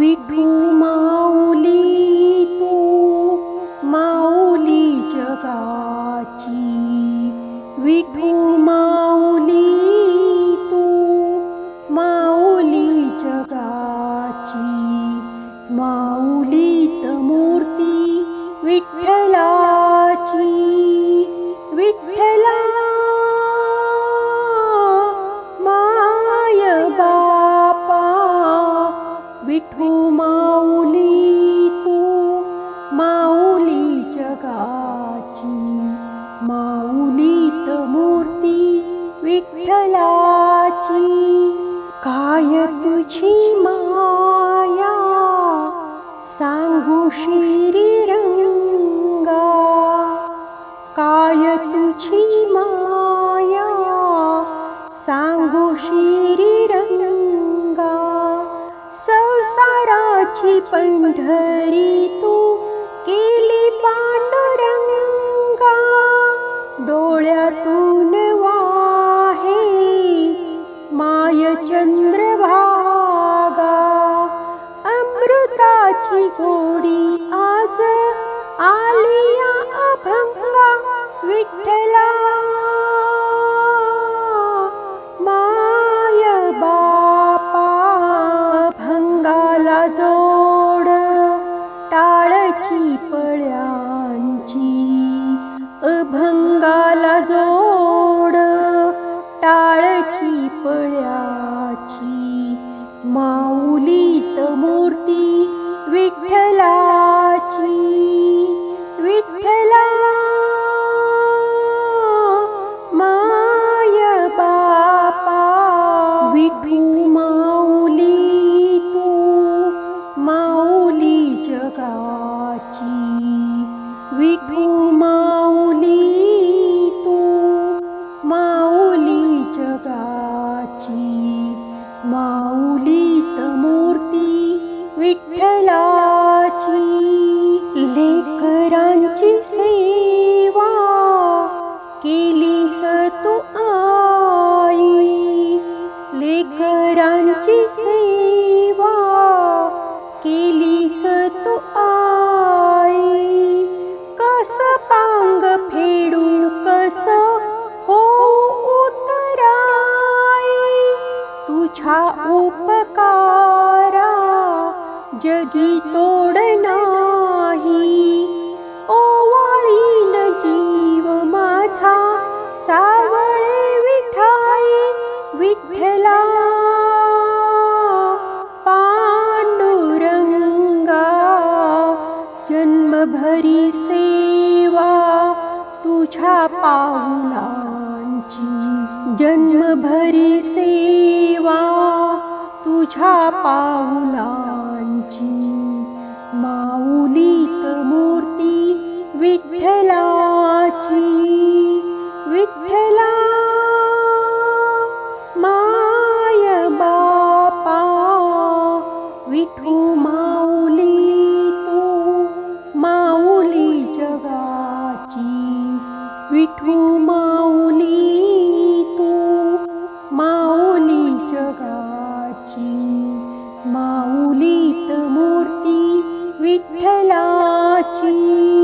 विठू माऊली तू माऊली जगाची. विठू माऊली तू माऊली जगाची. माऊलीत मूर्ती विठ्ठला काय तुझी माया सांगू रंगा। काय तुझी माया सांगू रंगा। संसाराची पंढरी तू केली पांडुरंगा। डोळ्यातून जोडी गोडी आज आलिया अभंगा विठ्ठला. माय बापा भंगाला जोड टाळची पळ्यांची. अभंगाला जोड விட்டது तुझी सेवा केली तू आई. लेकरांची सेवा केली तू आई. कस पांग फेडू कस हो उतराई. तुझ्या उपकारा जगी तोडणार तुझ्या पाऊलांची जन्मभरी सेवा तुझ्या पाऊलांची माऊलीत मूर्ती विठ्ठलाची विठ्ठला माय बापा विठू विठू माऊली तू माऊली जगाची. माऊलीत मूर्ती विठ्ठलाची